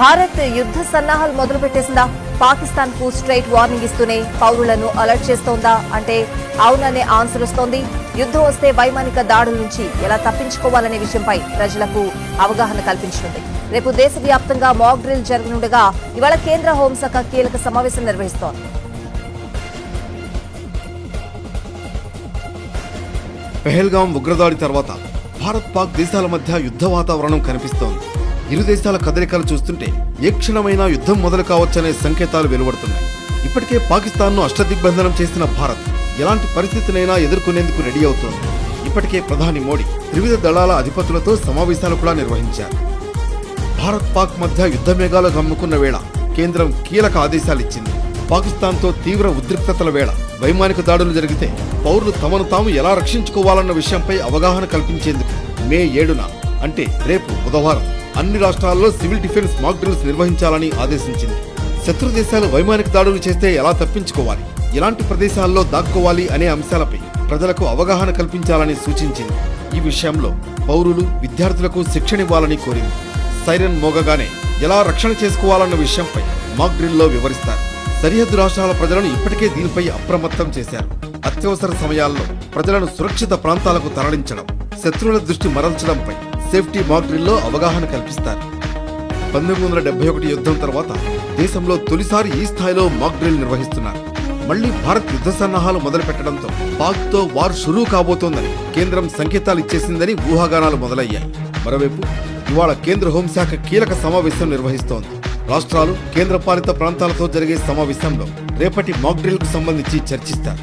భారత్ యుద్ధ సన్నాహాలు మొదలుపెట్టేసిందా? పాకిస్తాన్కు స్ట్రైట్ వార్నింగ్ ఇస్తూనే పౌరులను అలర్ట్ చేస్తోందా? అంటే అవుననే ఆన్సర్ వస్తోంది. యుద్ధం వస్తే వైమానిక దాడుల నుంచి ఎలా తప్పించుకోవాలనే విషయంపై ప్రజలకు అవగాహన కల్పించనుంది. రేపు దేశవ్యాప్తంగా మాక్ డ్రిల్ జరగనుండగా ఇవాళ కేంద్ర హోంశాఖ కీలక సమావేశం నిర్వహిస్తోంది. పెహల్గాం ఉగ్రదాడి తర్వాత భారత్ పాక్ దేశాల మధ్య యుద్ధ వాతావరణం కనిపిస్తోంది. ఇరు దేశాల కదలికలు చూస్తుంటే ఏ క్షణమైనా యుద్ధం మొదలు కావచ్చనే సంకేతాలు వెలువడుతున్నాయి. ఇప్పటికే పాకిస్తాన్ను అష్టదిగ్బంధనం చేసిన భారత్ ఎలాంటి పరిస్థితినైనా ఎదుర్కొనేందుకు రెడీ అవుతోంది. ఇప్పటికే ప్రధాని మోడీ త్రివిధ దళాల అధిపతులతో సమావేశాలు కూడా నిర్వహించారు. భారత్ పాక్ మధ్య యుద్ధ మేఘాలు గమ్ముకున్న వేళ కేంద్రం కీలక ఆదేశాలిచ్చింది పాకిస్తాన్తో తీవ్ర ఉద్రిక్తతల వేళ వైమానిక దాడులు జరిగితే పౌరులు తమను తాము ఎలా రక్షించుకోవాలన్న విషయంపై అవగాహన కల్పించేందుకు మే ఏడున అంటే రేపు బుధవారం అన్ని రాష్ట్రాల్లో సివిల్ డిఫెన్స్ మాక్ డ్రిల్స్ నిర్వహించాలని ఆదేశించింది. శత్రు దేశాలు వైమానిక దాడులు చేస్తే ఎలా తప్పించుకోవాలి? ఎలాంటి ప్రదేశాల్లో దాక్కోవాలి అనే అంశాలపై ప్రజలకు అవగాహన కల్పించాలని సూచించింది. ఈ విషయంలో పౌరులు విద్యార్థులకు శిక్షణ ఇవ్వాలని కోరింది. సైరన్ మోగగానే ఎలా రక్షణ చేసుకోవాలన్న విషయంపై మాక్ డ్రిల్లో వివరిస్తారు. సరిహద్దు రాష్ట్రాల ప్రజలను ఇప్పటికే దీనిపై అప్రమత్తం చేశారు. అత్యవసర సమయాల్లో ప్రజలను సురక్షిత ప్రాంతాలకు తరలించడం శత్రువుల దృష్టి మరల్చడంపై సేఫ్టీ మాక్ డ్రిల్లో అవగాహన కల్పిస్తారు. పంతొమ్మిది వందల డెబ్బై ఒకటి యుద్ధం తర్వాత దేశంలో తొలిసారి ఈ స్థాయిలో మాక్ డ్రిల్ నిర్వహిస్తున్నారు. మళ్ళీ భారత్ యుద్ధ సన్నాహాలు మొదలు పెట్టడంతో వార్ షురూ కాబోతోందని కేంద్రం సంకేతాలు ఇచ్చేసిందని ఊహాగానాలు మొదలయ్యాయి. మరోవైపు ఇవాళ కేంద్ర హోంశాఖ కీలక సమావేశం నిర్వహిస్తోంది. రాష్ట్రాలు కేంద్రపాలిత ప్రాంతాలతో జరిగే సమావేశంలో రేపటి మాక్ డ్రిల్కు సంబంధించి చర్చిస్తారు.